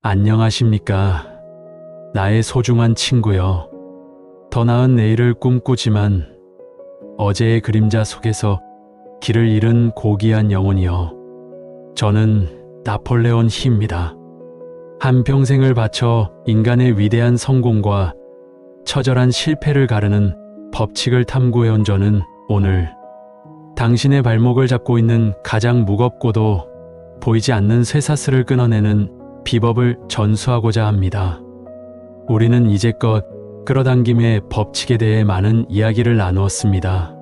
안녕하십니까. 나의 소중한 친구요. 더 나은 내일을 꿈꾸지만 어제의 그림자 속에서 길을 잃은 고귀한 영혼이요. 저는 나폴레온 히입니다. 한평생을 바쳐 인간의 위대한 성공과 처절한 실패를 가르는 법칙을 탐구해온 저는 오늘 당신의 발목을 잡고 있는 가장 무겁고도 보이지 않는 쇠사슬을 끊어내는 비법을 전수하고자 합니다. 우리는 이제껏 끌어당김의 법칙에 대해 많은 이야기를 나누었습니다.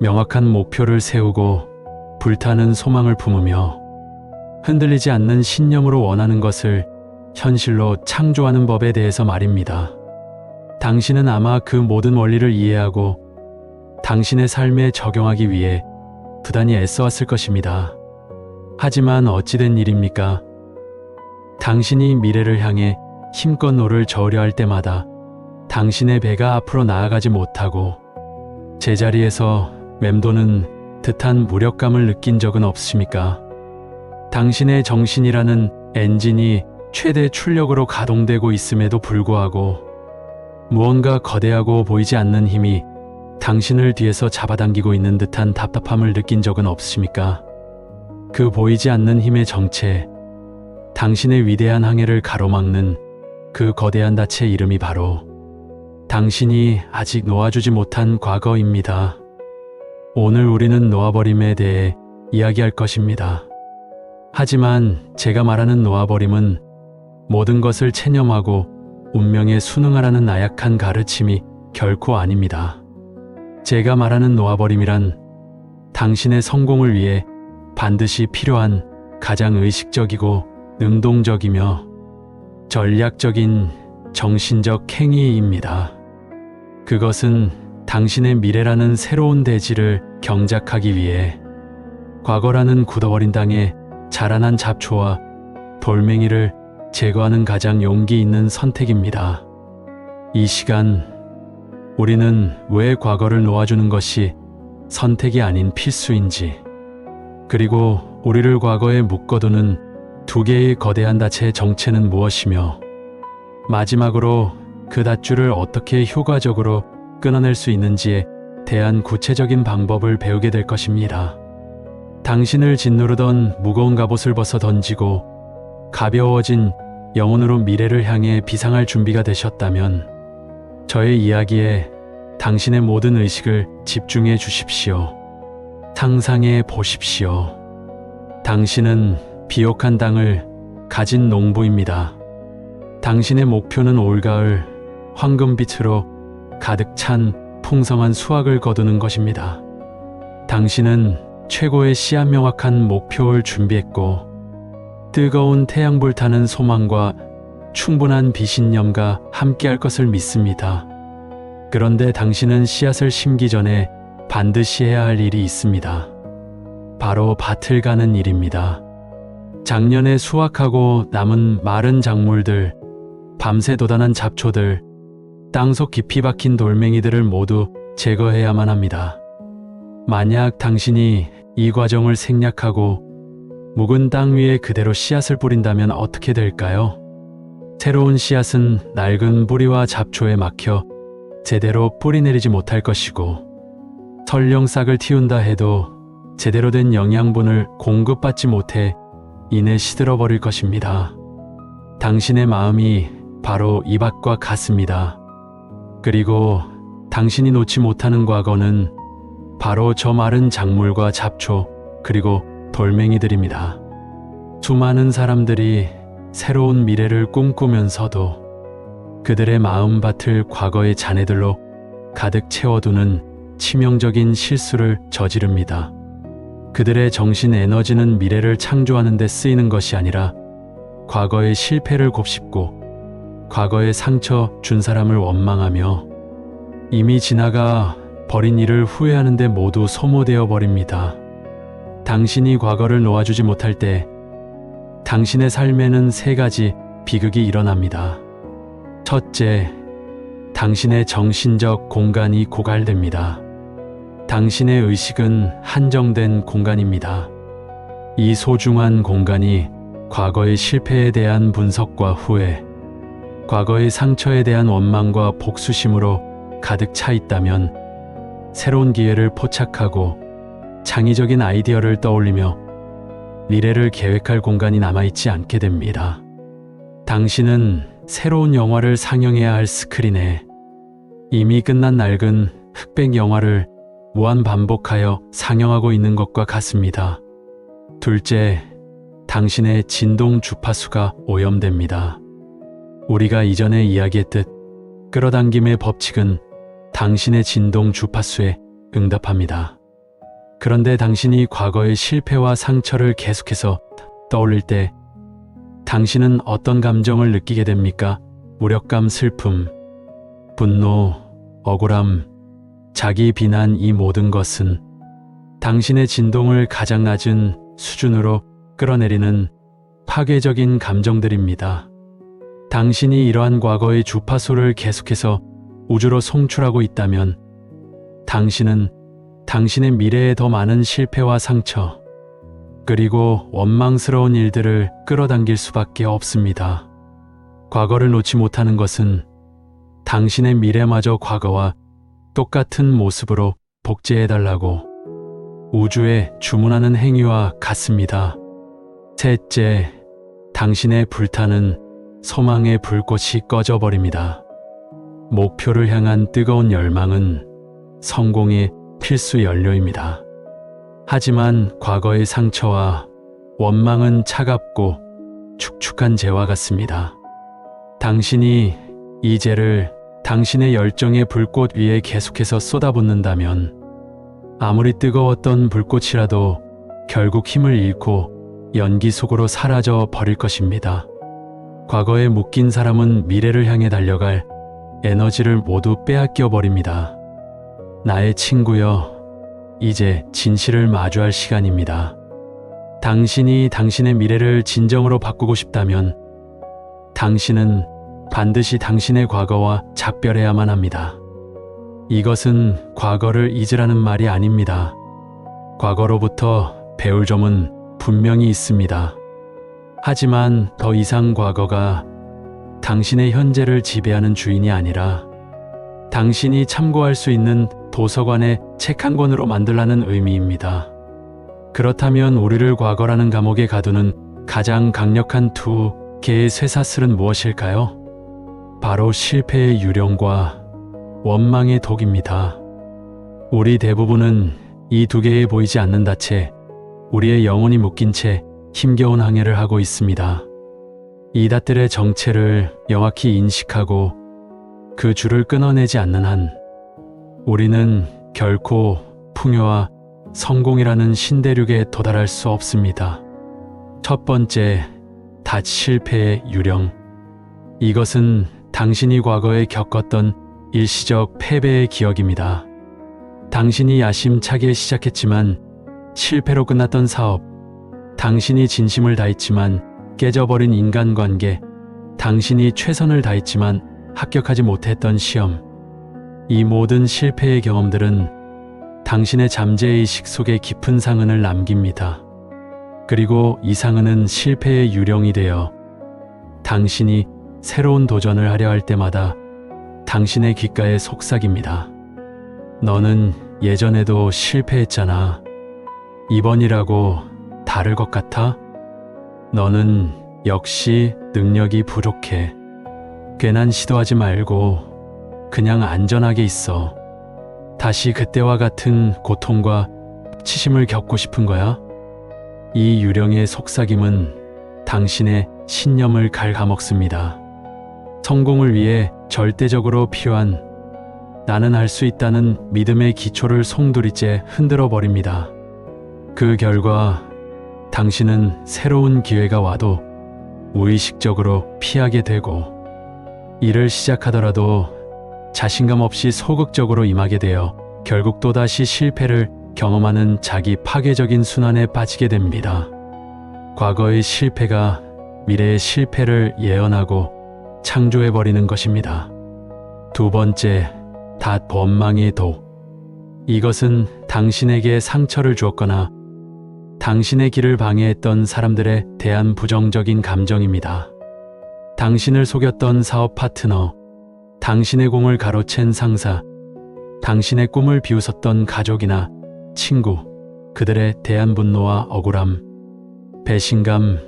명확한 목표를 세우고 불타는 소망을 품으며 흔들리지 않는 신념으로 원하는 것을 현실로 창조하는 법에 대해서 말입니다. 당신은 아마 그 모든 원리를 이해하고 당신의 삶에 적용하기 위해 부단히 애써왔을 것입니다. 하지만 어찌된 일입니까? 당신이 미래를 향해 힘껏 노를 저으려 할 때마다 당신의 배가 앞으로 나아가지 못하고 제자리에서 맴도는 듯한 무력감을 느낀 적은 없으십니까? 당신의 정신이라는 엔진이 최대 출력으로 가동되고 있음에도 불구하고 무언가 거대하고 보이지 않는 힘이 당신을 뒤에서 잡아당기고 있는 듯한 답답함을 느낀 적은 없으십니까? 그 보이지 않는 힘의 정체, 당신의 위대한 항해를 가로막는 그 거대한 닻의 이름이 바로 당신이 아직 놓아주지 못한 과거입니다. 오늘 우리는 놓아버림에 대해 이야기할 것입니다. 하지만 제가 말하는 놓아버림은 모든 것을 체념하고 운명에 순응하라는 나약한 가르침이 결코 아닙니다. 제가 말하는 놓아버림이란 당신의 성공을 위해 반드시 필요한 가장 의식적이고 능동적이며 전략적인 정신적 행위입니다. 그것은 당신의 미래라는 새로운 대지를 경작하기 위해 과거라는 굳어버린 땅에 자라난 잡초와 돌멩이를 제거하는 가장 용기 있는 선택입니다. 이 시간 우리는 왜 과거를 놓아주는 것이 선택이 아닌 필수인지, 그리고 우리를 과거에 묶어두는 두 개의 거대한 닻의 정체는 무엇이며, 마지막으로 그 닷줄을 어떻게 효과적으로 끊어낼 수 있는지에 대한 구체적인 방법을 배우게 될 것입니다. 당신을 짓누르던 무거운 갑옷을 벗어 던지고 가벼워진 영혼으로 미래를 향해 비상할 준비가 되셨다면 저의 이야기에 당신의 모든 의식을 집중해 주십시오. 상상해 보십시오. 당신은 비옥한 땅을 가진 농부입니다. 당신의 목표는 올가을 황금빛으로 가득 찬 풍성한 수확을 거두는 것입니다. 당신은 최고의 씨앗 명확한 목표를 준비했고 뜨거운 태양 불 타는 소망과 충분한 비신념과 함께할 것을 믿습니다. 그런데 당신은 씨앗을 심기 전에 반드시 해야 할 일이 있습니다. 바로 밭을 가는 일입니다. 작년에 수확하고 남은 마른 작물들, 밤새 도단한 잡초들, 땅속 깊이 박힌 돌멩이들을 모두 제거해야만 합니다. 만약 당신이 이 과정을 생략하고 묵은 땅 위에 그대로 씨앗을 뿌린다면 어떻게 될까요? 새로운 씨앗은 낡은 뿌리와 잡초에 막혀 제대로 뿌리 내리지 못할 것이고 설령 싹을 틔운다 해도 제대로 된 영양분을 공급받지 못해 이내 시들어 버릴 것입니다. 당신의 마음이 바로 이 밭과 같습니다. 그리고 당신이 놓지 못하는 과거는 바로 저 마른 작물과 잡초 그리고 돌멩이들입니다. 수많은 사람들이 새로운 미래를 꿈꾸면서도 그들의 마음밭을 과거의 잔해들로 가득 채워두는 치명적인 실수를 저지릅니다. 그들의 정신 에너지는 미래를 창조하는 데 쓰이는 것이 아니라 과거의 실패를 곱씹고 과거의 상처 준 사람을 원망하며 이미 지나가 버린 일을 후회하는데 모두 소모되어 버립니다. 당신이 과거를 놓아주지 못할 때 당신의 삶에는 세 가지 비극이 일어납니다. 첫째, 당신의 정신적 공간이 고갈됩니다. 당신의 의식은 한정된 공간입니다. 이 소중한 공간이 과거의 실패에 대한 분석과 후회, 과거의 상처에 대한 원망과 복수심으로 가득 차 있다면 새로운 기회를 포착하고 창의적인 아이디어를 떠올리며 미래를 계획할 공간이 남아있지 않게 됩니다. 당신은 새로운 영화를 상영해야 할 스크린에 이미 끝난 낡은 흑백 영화를 무한 반복하여 상영하고 있는 것과 같습니다. 둘째, 당신의 진동 주파수가 오염됩니다. 우리가 이전에 이야기했듯 끌어당김의 법칙은 당신의 진동 주파수에 응답합니다. 그런데 당신이 과거의 실패와 상처를 계속해서 떠올릴 때 당신은 어떤 감정을 느끼게 됩니까? 무력감, 슬픔, 분노, 억울함, 자기 비난 이 모든 것은 당신의 진동을 가장 낮은 수준으로 끌어내리는 파괴적인 감정들입니다. 당신이 이러한 과거의 주파수를 계속해서 우주로 송출하고 있다면 당신은 당신의 미래에 더 많은 실패와 상처, 그리고 원망스러운 일들을 끌어당길 수밖에 없습니다. 과거를 놓지 못하는 것은 당신의 미래마저 과거와 똑같은 모습으로 복제해달라고 우주에 주문하는 행위와 같습니다. 셋째, 당신의 불타는 소망의 불꽃이 꺼져버립니다. 목표를 향한 뜨거운 열망은 성공의 필수 연료입니다. 하지만 과거의 상처와 원망은 차갑고 축축한 재와 같습니다. 당신이 이 재를 당신의 열정의 불꽃 위에 계속해서 쏟아붓는다면 아무리 뜨거웠던 불꽃이라도 결국 힘을 잃고 연기 속으로 사라져 버릴 것입니다. 과거에 묶인 사람은 미래를 향해 달려갈 에너지를 모두 빼앗겨 버립니다. 나의 친구여, 이제 진실을 마주할 시간입니다. 당신이 당신의 미래를 진정으로 바꾸고 싶다면 당신은 반드시 당신의 과거와 작별해야만 합니다. 이것은 과거를 잊으라는 말이 아닙니다. 과거로부터 배울 점은 분명히 있습니다. 하지만 더 이상 과거가 당신의 현재를 지배하는 주인이 아니라 당신이 참고할 수 있는 도서관의 책 한 권으로 만들라는 의미입니다. 그렇다면 우리를 과거라는 감옥에 가두는 가장 강력한 두 개의 쇠사슬은 무엇일까요? 바로 실패의 유령과 원망의 독입니다. 우리 대부분은 이 두 개에 보이지 않는 다 채 우리의 영혼이 묶인 채 힘겨운 항해를 하고 있습니다. 이 닷들의 정체를 명확히 인식하고 그 줄을 끊어내지 않는 한 우리는 결코 풍요와 성공이라는 신대륙에 도달할 수 없습니다. 첫 번째, 닷 실패의 유령. 이것은 당신이 과거에 겪었던 일시적 패배의 기억입니다. 당신이 야심차게 시작했지만 실패로 끝났던 사업, 당신이 진심을 다했지만 깨져버린 인간관계, 당신이 최선을 다했지만 합격하지 못했던 시험, 이 모든 실패의 경험들은 당신의 잠재의식 속에 깊은 상흔을 남깁니다. 그리고 이 상흔은 실패의 유령이 되어 당신이 새로운 도전을 하려 할 때마다 당신의 귓가에 속삭입니다. 너는 예전에도 실패했잖아. 이번이라고 다를 것 같아? 너는 역시 능력이 부족해. 괜한 시도하지 말고 그냥 안전하게 있어. 다시 그때와 같은 고통과 치심을 겪고 싶은 거야? 이 유령의 속삭임은 당신의 신념을 갉아먹습니다. 성공을 위해 절대적으로 필요한 나는 할 수 있다는 믿음의 기초를 송두리째 흔들어 버립니다. 그 결과 당신은 새로운 기회가 와도 무의식적으로 피하게 되고 일을 시작하더라도 자신감 없이 소극적으로 임하게 되어 결국 또다시 실패를 경험하는 자기 파괴적인 순환에 빠지게 됩니다. 과거의 실패가 미래의 실패를 예언하고 창조해버리는 것입니다. 두 번째, 닷 원망의 도. 이것은 당신에게 상처를 주었거나 당신의 길을 방해했던 사람들에 대한 부정적인 감정입니다. 당신을 속였던 사업 파트너, 당신의 공을 가로챈 상사, 당신의 꿈을 비웃었던 가족이나 친구, 그들에 대한 분노와 억울함, 배신감,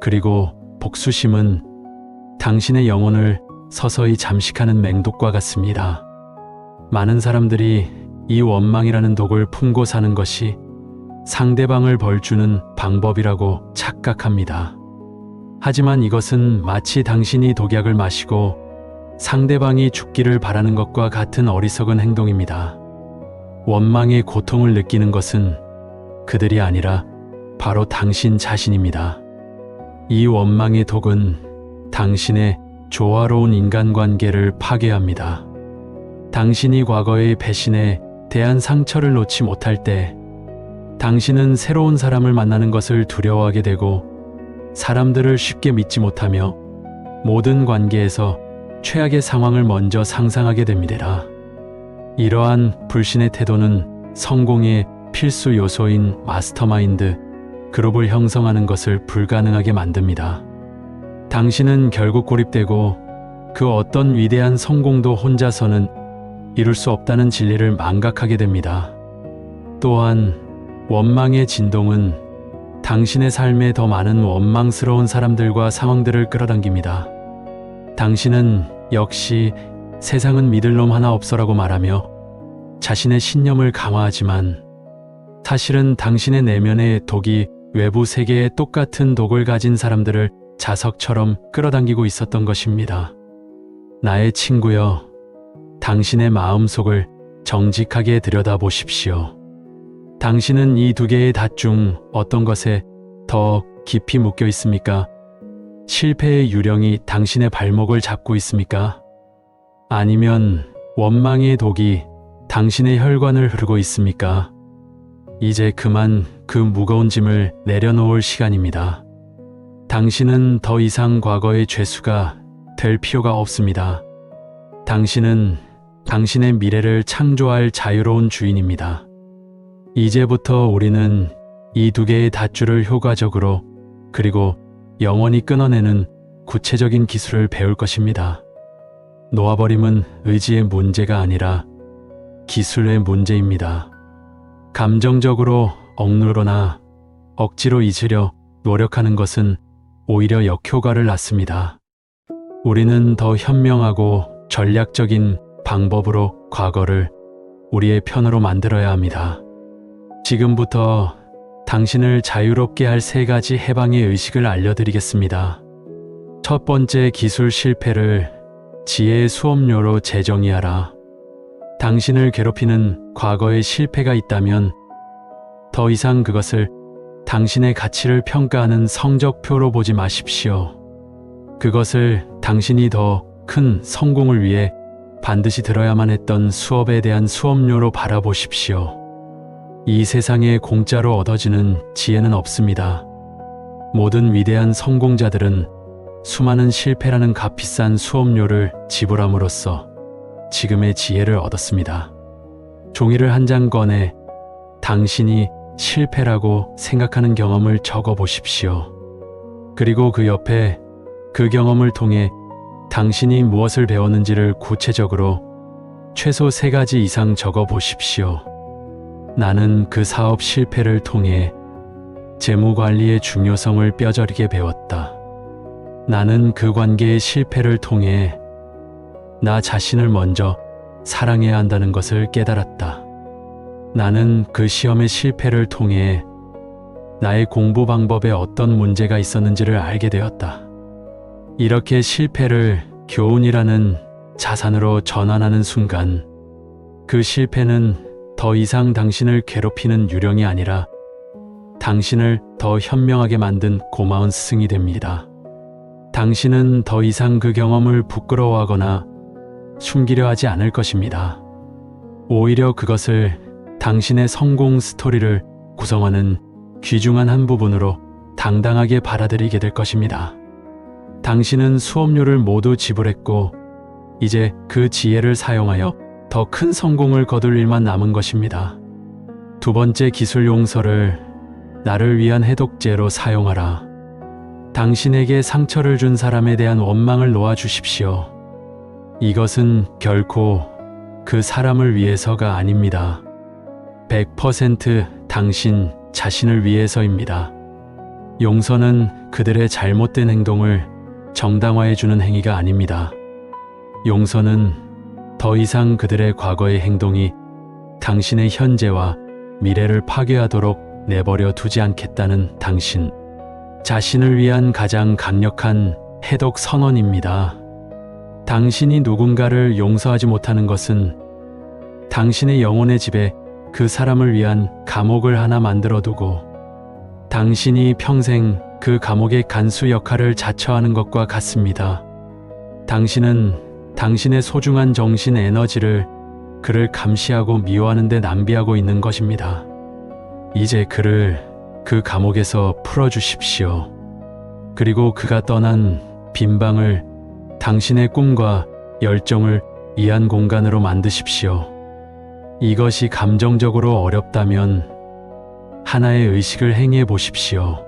그리고 복수심은 당신의 영혼을 서서히 잠식하는 맹독과 같습니다. 많은 사람들이 이 원망이라는 독을 품고 사는 것이 상대방을 벌주는 방법이라고 착각합니다. 하지만 이것은 마치 당신이 독약을 마시고 상대방이 죽기를 바라는 것과 같은 어리석은 행동입니다. 원망의 고통을 느끼는 것은 그들이 아니라 바로 당신 자신입니다. 이 원망의 독은 당신의 조화로운 인간관계를 파괴합니다. 당신이 과거의 배신에 대한 상처를 놓지 못할 때 당신은 새로운 사람을 만나는 것을 두려워하게 되고 사람들을 쉽게 믿지 못하며 모든 관계에서 최악의 상황을 먼저 상상하게 됩니다. 이러한 불신의 태도는 성공의 필수 요소인 마스터마인드 그룹을 형성하는 것을 불가능하게 만듭니다. 당신은 결국 고립되고 그 어떤 위대한 성공도 혼자서는 이룰 수 없다는 진리를 망각하게 됩니다. 또한 원망의 진동은 당신의 삶에 더 많은 원망스러운 사람들과 상황들을 끌어당깁니다. 당신은 역시 세상은 믿을 놈 하나 없어라고 말하며 자신의 신념을 강화하지만 사실은 당신의 내면의 독이 외부 세계에 똑같은 독을 가진 사람들을 자석처럼 끌어당기고 있었던 것입니다. 나의 친구여, 당신의 마음속을 정직하게 들여다보십시오. 당신은 이 두 개의 닷 중 어떤 것에 더 깊이 묶여 있습니까? 실패의 유령이 당신의 발목을 잡고 있습니까? 아니면 원망의 독이 당신의 혈관을 흐르고 있습니까? 이제 그만 그 무거운 짐을 내려놓을 시간입니다. 당신은 더 이상 과거의 죄수가 될 필요가 없습니다. 당신은 당신의 미래를 창조할 자유로운 주인입니다. 이제부터 우리는 이 두 개의 닷줄을 효과적으로 그리고 영원히 끊어내는 구체적인 기술을 배울 것입니다. 놓아버림은 의지의 문제가 아니라 기술의 문제입니다. 감정적으로 억누르거나 억지로 잊으려 노력하는 것은 오히려 역효과를 낳습니다. 우리는 더 현명하고 전략적인 방법으로 과거를 우리의 편으로 만들어야 합니다. 지금부터 당신을 자유롭게 할 세 가지 해방의 의식을 알려드리겠습니다. 첫 번째 기술 실패를 지혜의 수업료로 재정의하라. 당신을 괴롭히는 과거의 실패가 있다면 더 이상 그것을 당신의 가치를 평가하는 성적표로 보지 마십시오. 그것을 당신이 더 큰 성공을 위해 반드시 들어야만 했던 수업에 대한 수업료로 바라보십시오. 이 세상에 공짜로 얻어지는 지혜는 없습니다. 모든 위대한 성공자들은 수많은 실패라는 값비싼 수업료를 지불함으로써 지금의 지혜를 얻었습니다. 종이를 한 장 꺼내 당신이 실패라고 생각하는 경험을 적어 보십시오. 그리고 그 옆에 그 경험을 통해 당신이 무엇을 배웠는지를 구체적으로 최소 세 가지 이상 적어 보십시오. 나는 그 사업 실패를 통해 재무 관리의 중요성을 뼈저리게 배웠다. 나는 그 관계의 실패를 통해 나 자신을 먼저 사랑해야 한다는 것을 깨달았다. 나는 그 시험의 실패를 통해 나의 공부 방법에 어떤 문제가 있었는지를 알게 되었다. 이렇게 실패를 교훈이라는 자산으로 전환하는 순간 그 실패는 더 이상 당신을 괴롭히는 유령이 아니라 당신을 더 현명하게 만든 고마운 스승이 됩니다. 당신은 더 이상 그 경험을 부끄러워하거나 숨기려 하지 않을 것입니다. 오히려 그것을 당신의 성공 스토리를 구성하는 귀중한 한 부분으로 당당하게 받아들이게 될 것입니다. 당신은 수업료를 모두 지불했고, 이제 그 지혜를 사용하여 더 큰 성공을 거둘 일만 남은 것입니다. 두 번째 기술 용서를 나를 위한 해독제로 사용하라. 당신에게 상처를 준 사람에 대한 원망을 놓아주십시오. 이것은 결코 그 사람을 위해서가 아닙니다. 100% 당신 자신을 위해서입니다. 용서는 그들의 잘못된 행동을 정당화해주는 행위가 아닙니다. 용서는 더 이상 그들의 과거의 행동이 당신의 현재와 미래를 파괴하도록 내버려 두지 않겠다는 당신 자신을 위한 가장 강력한 해독 선언입니다. 당신이 누군가를 용서하지 못하는 것은 당신의 영혼의 집에 그 사람을 위한 감옥을 하나 만들어 두고 당신이 평생 그 감옥의 간수 역할을 자처하는 것과 같습니다. 당신은 당신의 소중한 정신 에너지를 그를 감시하고 미워하는 데 낭비하고 있는 것입니다. 이제 그를 그 감옥에서 풀어주십시오. 그리고 그가 떠난 빈 방을 당신의 꿈과 열정을 이한 공간으로 만드십시오. 이것이 감정적으로 어렵다면 하나의 의식을 행해 보십시오.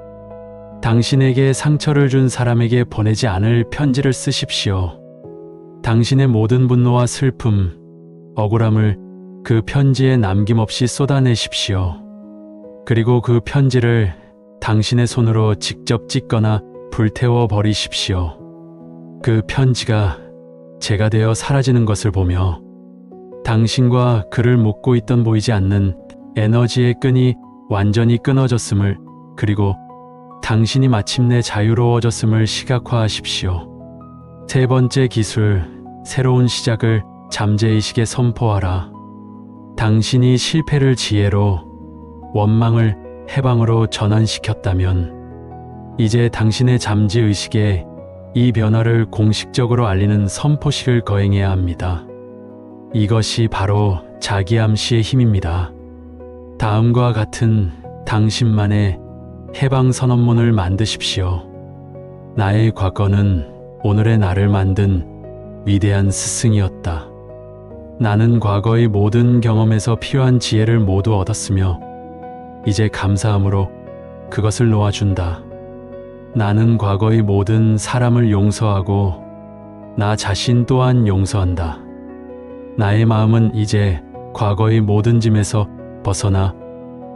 당신에게 상처를 준 사람에게 보내지 않을 편지를 쓰십시오. 당신의 모든 분노와 슬픔, 억울함을 그 편지에 남김없이 쏟아내십시오. 그리고 그 편지를 당신의 손으로 직접 찢거나 불태워 버리십시오. 그 편지가 제가 되어 사라지는 것을 보며 당신과 그를 묶고 있던 보이지 않는 에너지의 끈이 완전히 끊어졌음을 그리고 당신이 마침내 자유로워졌음을 시각화하십시오. 세 번째 기술, 새로운 시작을 잠재의식에 선포하라. 당신이 실패를 지혜로, 원망을 해방으로 전환시켰다면, 이제 당신의 잠재의식에 이 변화를 공식적으로 알리는 선포식을 거행해야 합니다. 이것이 바로 자기암시의 힘입니다. 다음과 같은 당신만의 해방 선언문을 만드십시오. 나의 과거는 오늘의 나를 만든 위대한 스승이었다. 나는 과거의 모든 경험에서 필요한 지혜를 모두 얻었으며 이제 감사함으로 그것을 놓아준다. 나는 과거의 모든 사람을 용서하고 나 자신 또한 용서한다. 나의 마음은 이제 과거의 모든 짐에서 벗어나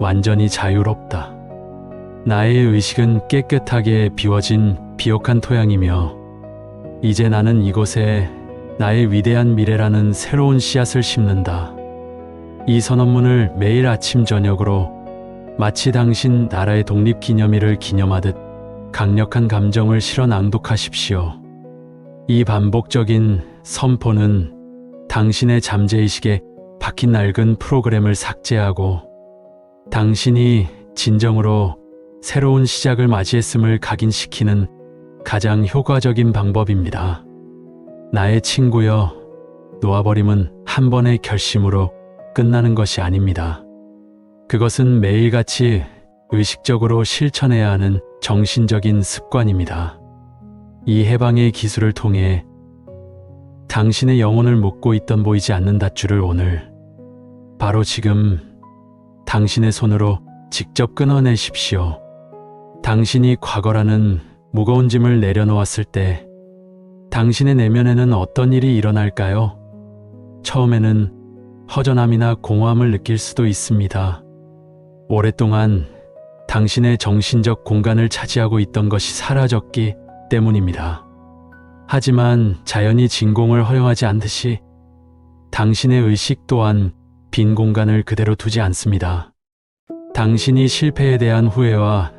완전히 자유롭다. 나의 의식은 깨끗하게 비워진 비옥한 토양이며 이제 나는 이곳에 나의 위대한 미래라는 새로운 씨앗을 심는다. 이 선언문을 매일 아침 저녁으로 마치 당신 나라의 독립 기념일을 기념하듯 강력한 감정을 실어 낭독하십시오. 이 반복적인 선포는 당신의 잠재의식에 박힌 낡은 프로그램을 삭제하고 당신이 진정으로 새로운 시작을 맞이했음을 각인시키는 가장 효과적인 방법입니다. 나의 친구여, 놓아버림은 한 번의 결심으로 끝나는 것이 아닙니다. 그것은 매일같이 의식적으로 실천해야 하는 정신적인 습관입니다. 이 해방의 기술을 통해 당신의 영혼을 묶고 있던 보이지 않는 닷줄을 오늘 바로 지금 당신의 손으로 직접 끊어내십시오. 당신이 과거라는 무거운 짐을 내려놓았을 때 당신의 내면에는 어떤 일이 일어날까요? 처음에는 허전함이나 공허함을 느낄 수도 있습니다. 오랫동안 당신의 정신적 공간을 차지하고 있던 것이 사라졌기 때문입니다. 하지만 자연이 진공을 허용하지 않듯이 당신의 의식 또한 빈 공간을 그대로 두지 않습니다. 당신이 실패에 대한 후회와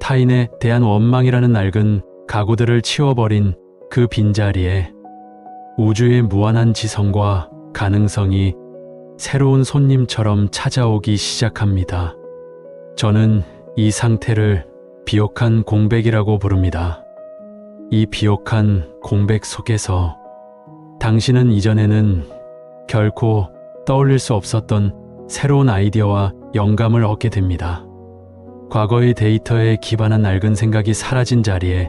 타인에 대한 원망이라는 낡은 가구들을 치워버린 그 빈자리에 우주의 무한한 지성과 가능성이 새로운 손님처럼 찾아오기 시작합니다. 저는 이 상태를 비옥한 공백이라고 부릅니다. 이 비옥한 공백 속에서 당신은 이전에는 결코 떠올릴 수 없었던 새로운 아이디어와 영감을 얻게 됩니다. 과거의 데이터에 기반한 낡은 생각이 사라진 자리에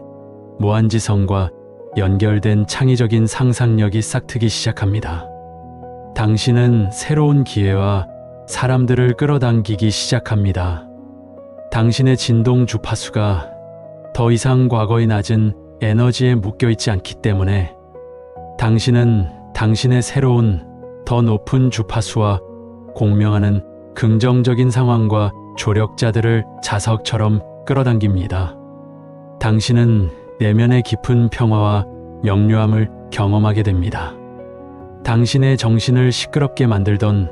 무한지성과 연결된 창의적인 상상력이 싹트기 시작합니다. 당신은 새로운 기회와 사람들을 끌어당기기 시작합니다. 당신의 진동 주파수가 더 이상 과거의 낮은 에너지에 묶여 있지 않기 때문에 당신은 당신의 새로운 더 높은 주파수와 공명하는 긍정적인 상황과 조력자들을 자석처럼 끌어당깁니다. 당신은 내면의 깊은 평화와 명료함을 경험하게 됩니다. 당신의 정신을 시끄럽게 만들던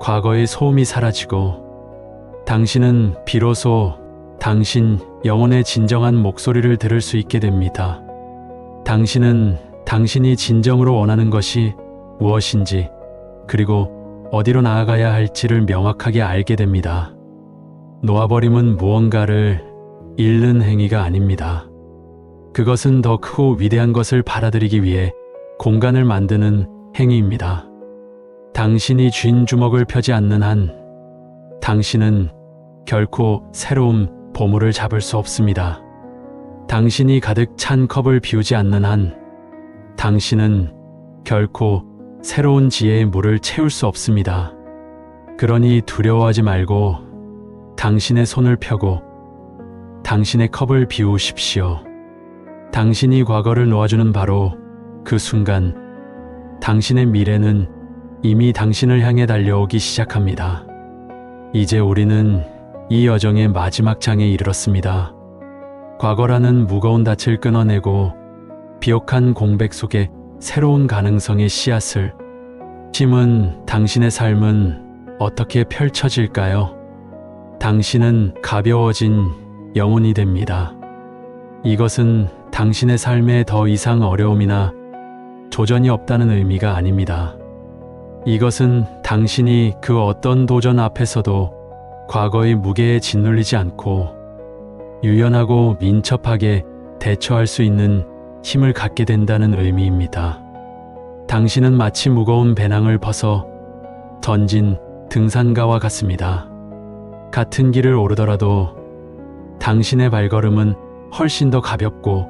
과거의 소음이 사라지고 당신은 비로소 당신 영혼의 진정한 목소리를 들을 수 있게 됩니다. 당신은 당신이 진정으로 원하는 것이 무엇인지 그리고 어디로 나아가야 할지를 명확하게 알게 됩니다. 놓아버림은 무언가를 잃는 행위가 아닙니다. 그것은 더 크고 위대한 것을 받아들이기 위해 공간을 만드는 행위입니다. 당신이 쥔 주먹을 펴지 않는 한 당신은 결코 새로운 보물을 잡을 수 없습니다. 당신이 가득 찬 컵을 비우지 않는 한 당신은 결코 새로운 지혜의 물을 채울 수 없습니다. 그러니 두려워하지 말고 당신의 손을 펴고 당신의 컵을 비우십시오. 당신이 과거를 놓아주는 바로 그 순간 당신의 미래는 이미 당신을 향해 달려오기 시작합니다. 이제 우리는 이 여정의 마지막 장에 이르렀습니다. 과거라는 무거운 닻을 끊어내고 비옥한 공백 속에 새로운 가능성의 씨앗을 심은 당신의 삶은 어떻게 펼쳐질까요? 당신은 가벼워진 영혼이 됩니다. 이것은 당신의 삶에 더 이상 어려움이나 도전이 없다는 의미가 아닙니다. 이것은 당신이 그 어떤 도전 앞에서도 과거의 무게에 짓눌리지 않고 유연하고 민첩하게 대처할 수 있는 힘을 갖게 된다는 의미입니다. 당신은 마치 무거운 배낭을 벗어 던진 등산가와 같습니다. 같은 길을 오르더라도 당신의 발걸음은 훨씬 더 가볍고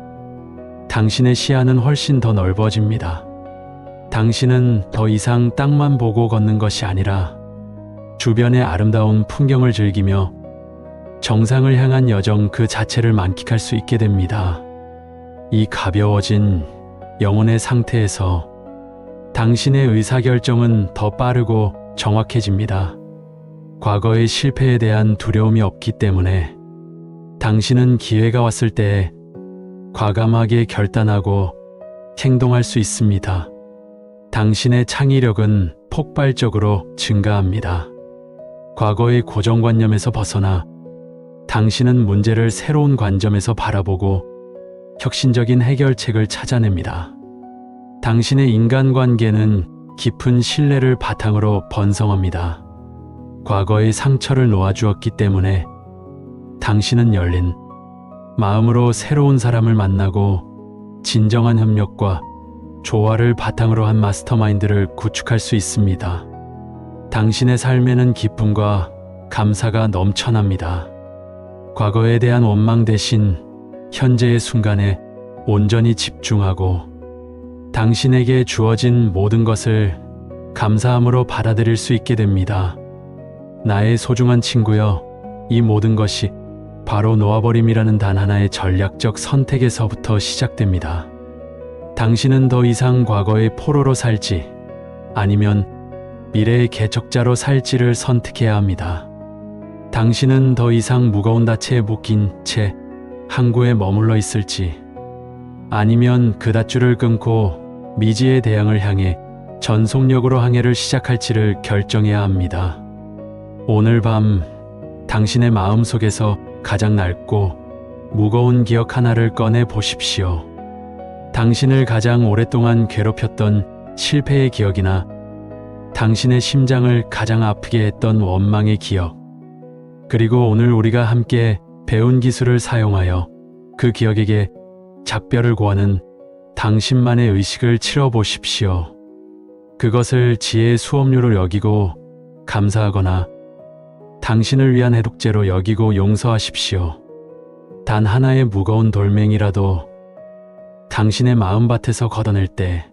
당신의 시야는 훨씬 더 넓어집니다. 당신은 더 이상 땅만 보고 걷는 것이 아니라 주변의 아름다운 풍경을 즐기며 정상을 향한 여정 그 자체를 만끽할 수 있게 됩니다. 이 가벼워진 영혼의 상태에서 당신의 의사결정은 더 빠르고 정확해집니다. 과거의 실패에 대한 두려움이 없기 때문에 당신은 기회가 왔을 때 과감하게 결단하고 행동할 수 있습니다. 당신의 창의력은 폭발적으로 증가합니다. 과거의 고정관념에서 벗어나 당신은 문제를 새로운 관점에서 바라보고 혁신적인 해결책을 찾아냅니다. 당신의 인간관계는 깊은 신뢰를 바탕으로 번성합니다. 과거의 상처를 놓아주었기 때문에 당신은 열린 마음으로 새로운 사람을 만나고 진정한 협력과 조화를 바탕으로 한 마스터마인드를 구축할 수 있습니다. 당신의 삶에는 기쁨과 감사가 넘쳐납니다. 과거에 대한 원망 대신 현재의 순간에 온전히 집중하고 당신에게 주어진 모든 것을 감사함으로 받아들일 수 있게 됩니다. 나의 소중한 친구여, 이 모든 것이 바로 놓아버림이라는 단 하나의 전략적 선택에서부터 시작됩니다. 당신은 더 이상 과거의 포로로 살지 아니면 미래의 개척자로 살지를 선택해야 합니다. 당신은 더 이상 무거운 닻에 묶인 채 항구에 머물러 있을지 아니면 그 닷줄을 끊고 미지의 대양을 향해 전속력으로 항해를 시작할지를 결정해야 합니다. 오늘 밤 당신의 마음 속에서 가장 낡고 무거운 기억 하나를 꺼내 보십시오. 당신을 가장 오랫동안 괴롭혔던 실패의 기억이나 당신의 심장을 가장 아프게 했던 원망의 기억, 그리고 오늘 우리가 함께 배운 기술을 사용하여 그 기억에게 작별을 고하는 당신만의 의식을 치러 보십시오. 그것을 지혜의 수업료로 여기고 감사하거나 당신을 위한 해독제로 여기고 용서하십시오. 단 하나의 무거운 돌멩이라도 당신의 마음밭에서 걷어낼 때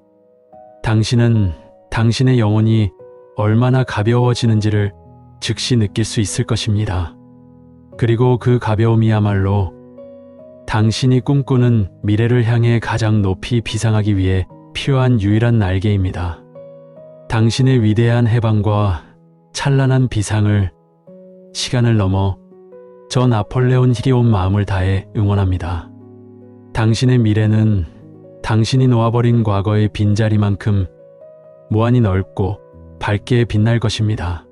당신은 당신의 영혼이 얼마나 가벼워지는지를 즉시 느낄 수 있을 것입니다. 그리고 그 가벼움이야말로 당신이 꿈꾸는 미래를 향해 가장 높이 비상하기 위해 필요한 유일한 날개입니다. 당신의 위대한 해방과 찬란한 비상을 시간을 넘어 저 나폴레온 힐이 온 마음을 다해 응원합니다. 당신의 미래는 당신이 놓아버린 과거의 빈자리만큼 무한히 넓고 밝게 빛날 것입니다.